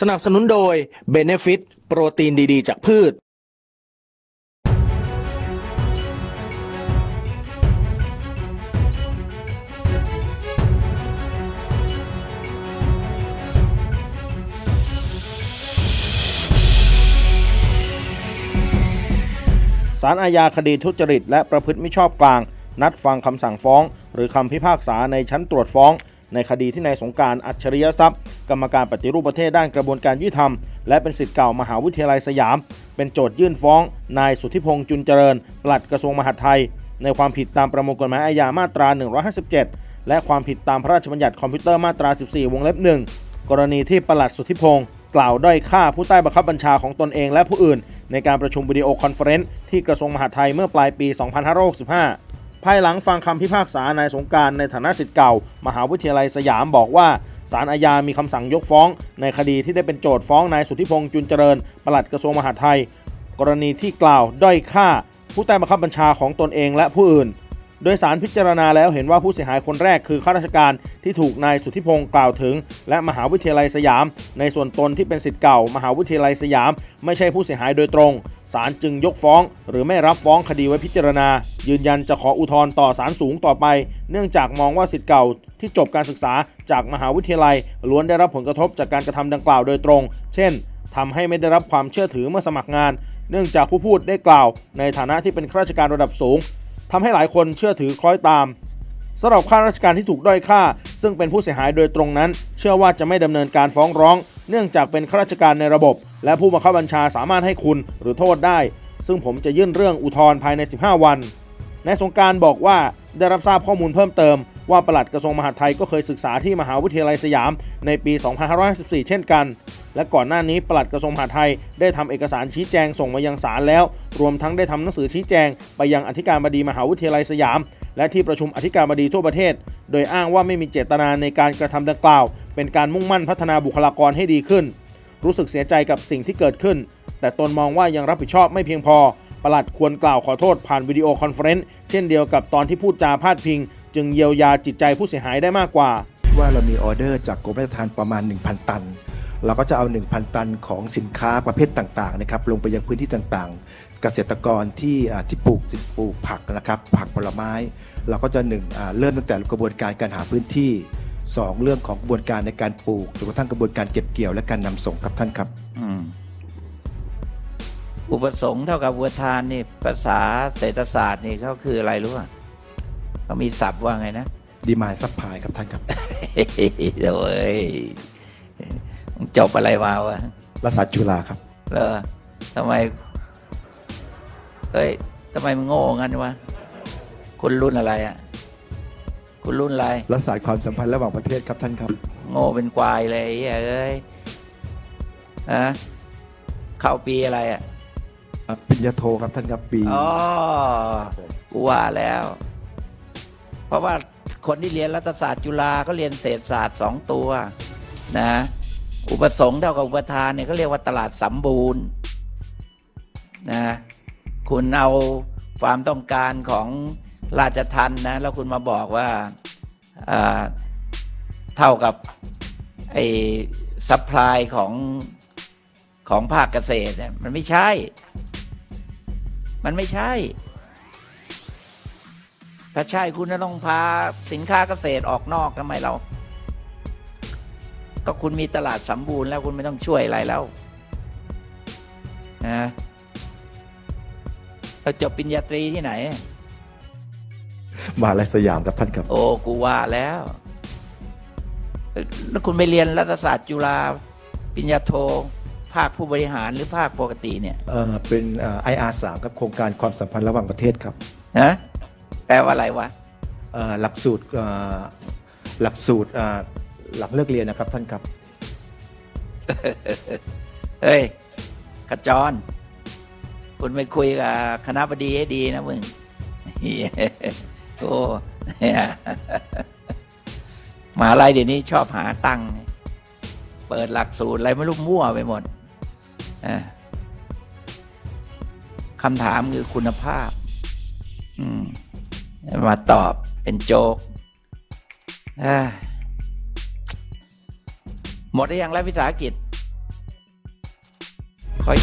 สนับสนุนโดย Benefit โปรตีนดีๆ จากพืชศาลอาญาคดีทุจริต และประพฤติมิชอบกลาง นัดฟังคำสั่งฟ้อง หรือคำพิพากษาในชั้นตรวจฟ้อง ในคดีที่นายสงการอัจฉริยทรัพย์ กรรมการปฏิรูปประเทศด้านกระบวนการยุติธรรม และเป็นสิทธิ์เก่ามหาวิทยาลัยสยาม เป็นโจทยื่นฟ้อง นายสุทธิพงษ์จุนเจริญ ปลัดกระทรวงมหาดไทย ในความผิดตามประมวลกฎหมายอาญามาตรา 157 และความผิดตามพระราชบัญญัติคอมพิวเตอร์มาตรา 14 วงเล็บหนึ่งกรณีที่ปลัดสุทธิพงศ์กล่าวด้อยค่าผู้ใต้บังคับบัญชาของตนเองและผู้อื่น ในการประชุมวิดีโอคอนเฟอเรนซ์ที่กระทรวงมหาดไทยเมื่อปลายปี 2565 ภายหลังฟังคำพิพากษานายสงการในฐานะสิทธิ์เก่า มหาวิทยาลัยสยามบอกว่าศาลอาญามีคำสั่งยกฟ้อง ในคดีที่ได้เป็นโจทย์ฟ้องนายสุทธิพงษ์จุนเจริญปลัดกระทรวงมหาดไทย กรณีที่กล่าวด้อยค่า ผู้ใต้บังคับบัญชาของตนเองและผู้อื่น โดยสารพิจารณาแล้วเห็นว่าผู้เสียหายคนแรกคือข้าราชการที่ถูกนายสุทธิพงศ์กล่าวถึง และมหาวิทยาลัยสยาม ในส่วนตนที่เป็นสิทธิ์เก่า มหาวิทยาลัยสยาม ไม่ใช่ผู้เสียหายโดยตรงศาลจึงยกฟ้อง หรือไม่รับฟ้องคดีไว้พิจารณายืนยันจะขออุทธรณ์ต่อศาลสูงต่อไป เนื่องจากมองว่าสิทธิ์เก่าที่จบการศึกษาจากมหาวิทยาลัย ล้วนได้รับผลกระทบจากการกระทำดังกล่าวโดยตรง เช่นทำให้ไม่ได้รับความเชื่อถือเมื่อสมัครงาน เนื่องจากผู้พูดได้กล่าว ในฐานะที่เป็นข้าราชการระดับสูงทำให้หลายคนเชื่อถือคล้อยตามสำหรับข้าราชการที่ถูกด้อยค่า ซึ่งเป็นผู้เสียหายโดยตรงนั้น เชื่อว่าจะไม่ดำเนินการฟ้องร้อง เนื่องจากเป็นข้าราชการในระบบ และผู้บังคับบัญชาสามารถให้คุณหรือโทษได้ ซึ่งผมจะยื่นเรื่องอุทธรณ์ภายใน 15 วัน นายสงการบอกว่าได้รับทราบข้อมูลเพิ่มเติมว่าปลัดกระทรวงมหาดไทยก็เคยศึกษาที่มหาวิทยาลัยสยามในปี 2554 เช่นกัน และก่อนหน้านี้ปลัดกระทรวงมหาดไทยได้ทำเอกสารชี้แจงส่งมายังศาลแล้ว รวมทั้งได้ทำหนังสือชี้แจง ไปยังอธิการบดีมหาวิทยาลัยสยาม และที่ประชุมอธิการบดีทั่วประเทศ โดยอ้างว่าไม่มีเจตนาในการกระทำดังกล่าว เป็นการมุ่งมั่นพัฒนาบุคลากรให้ดีขึ้น รู้สึกเสียใจกับสิ่งที่เกิดขึ้น แต่ตนมองว่ายังรับผิดชอบไม่เพียงพอ ปลัดควรกล่าวขอโทษผ่านวิดีโอคอนเฟอเรนซ์เช่นเดียวกับตอนที่พูดจาพาดพิง จึงเยียวยาจิตใจผู้เสียหายได้มากกว่า ว่าเรามีออเดอร์จากกรมราชทัณฑ์ประมาณ 1,000 ตัน เราก็จะเอา 1,000 ตันของสินค้าประเภทต่างๆนะครับลงไปยังพื้นที่ต่างๆ เกษตรกรที่ที่ปลูกสิปลูกผักนะครับผักผลไม้ เราก็จะหนึ่งเริ่มตั้งแต่กระบวนการการหาพื้นที่สองเรื่องของกระบวนการในการปลูกจนกระทั่งกระบวนการเก็บเกี่ยวและการนำส่งครับท่านครับ อุปสงค์เท่ากับอุปทานนี่ภาษาเศรษฐศาสตร์นี่เขาคืออะไรรู้ป่ะเขามีศัพท์ว่าไงนะดีมานซัพพลายครับท่านครับเดี๋ยวเอ้ยมึงจบอะไรมาวะรัฐศาสตร์จุฬาครับเลอทำไมเฮ้ยทำไมมึงโง่งั้นวะคุณรุ่นอะไรอะคุณรุ่นอะไรรัฐศาสตร์ความสัมพันธ์ระหว่างประเทศครับท่านครับ โง่เป็นควายเลยไอ้เหี้ยเอ้ยฮะเข้าปีอะไรอะอ่า ปริญญาโทครับท่านครับปีอ๋อกูว่าแล้ว เพราะว่าคนที่เรียนรัฐศาสตร์จุฬาเขาเรียนเศรษฐศาสตร์สองตัว นะ อุปสงค์เท่ากับอุปทานเนี่ยเขาเรียกว่าตลาดสมบูรณ์นะคุณเอาความต้องการของราชทันนะ แล้วคุณมาบอกว่าอ่าเท่ากับไอ้ซัพพลายของของภาคเกษตรเนี่ยมันไม่ใช่ มันไม่ใช่ ถ้าใช่คุณจะต้องพาสินค้าเกษตรออกนอกทำไมเรา ก็คุณมีตลาดสมบูรณ์แล้วคุณไม่ต้องช่วยอะไรแล้วนะเราจบปริญญาตรีที่ไหนมหาลัยสยามครับท่านครับ โอ้กูว่าแล้วเอ่อแล้วคุณไปเรียนรัฐศาสตร์จุฬาปริญญาโท ภาคผู้บริหารหรือภาคปกติเนี่ยเอ่อเป็นไออาร์สามครับโครงการความสัมพันธ์ระหว่างประเทศครับฮะแปลว่าอะไรวะเอ่อหลักสูตรเอ่อหลักสูตรอ่าหลังเลิกเรียนนะครับท่านครับ เฮ้ยขจร คุณไปคุยกับคณะบดีให้ดีนะมึงเหี้ยโอ้เนี่ยมหาลัยเดี๋ยวนี้ชอบหาตังค์เปิดหลักสูตรอะไรไม่รู้มั่วไปหมดอะ คำถามคือคุณภาพมมาตอบเป็นโจกหมดหรือยังแล้ววิสาหกิจคอย